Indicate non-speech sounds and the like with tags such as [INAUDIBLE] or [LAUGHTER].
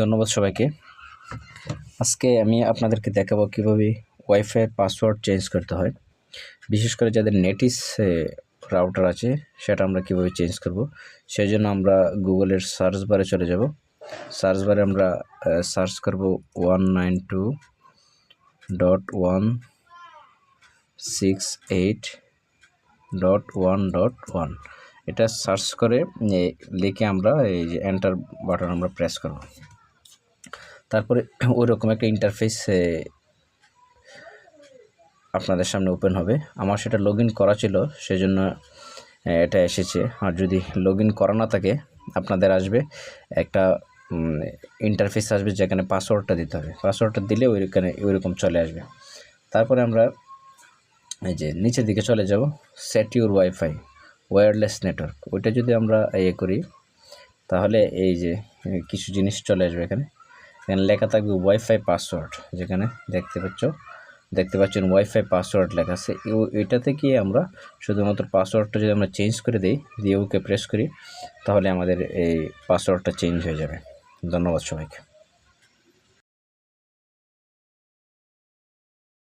ধন্যবাদ সবাইকে। আজকে আমি আপনাদেরকে দেখাবো কীভাবে ওয়াইফাইয়ের পাসওয়ার্ড চেঞ্জ করতে হয়। বিশেষ করে যাদের নেটিস রাউটার আছে, সেটা আমরা কীভাবে চেঞ্জ করব। সেই জন্য আমরা গুগলের সার্চ বারে চলে যাব। সার্চ বারে আমরা সার্চ করব one nine two dot one six eight dot one dot one এটা সার্চ করে লিখে আমরা এই যে এন্টার বাটন আমরা প্রেস করব। তারপরে [CLEARS THROAT] ওই রকম একটা ইন্টারফেস আপনাদের সামনে ওপেন হবে। আমার সেটা লগ করা ছিল, সেজন্য এটা এসেছে। আর যদি লগ করা না থাকে, আপনাদের আসবে একটা ইন্টারফেস আসবে যেখানে পাসওয়ার্ডটা দিতে হবে। পাসওয়ার্ডটা দিলে ওইখানে ওইরকম চলে আসবে। তারপরে আমরা, এই যে নিচের দিকে চলে যাব set your wifi wireless network ওইটা যদি আমরা ইয়ে করি, তাহলে এই যে কিছু জিনিস চলে আসবে এখানে। এখানে লেখা থাকবে ওয়াইফাই পাসওয়ার্ড যেখানে দেখতে পাচ্ছ, দেখতে পাচ্ছেন ওয়াইফাই পাসওয়ার্ড লেখা আছে। এটা থেকে আমরা শুধুমাত্র পাসওয়ার্ডটা যদি আমরা চেঞ্জ করে দিই, দিয়ে ওকে প্রেস করি, তাহলে আমাদের এই পাসওয়ার্ডটা চেঞ্জ হয়ে যাবে। ধন্যবাদ সবাইকে।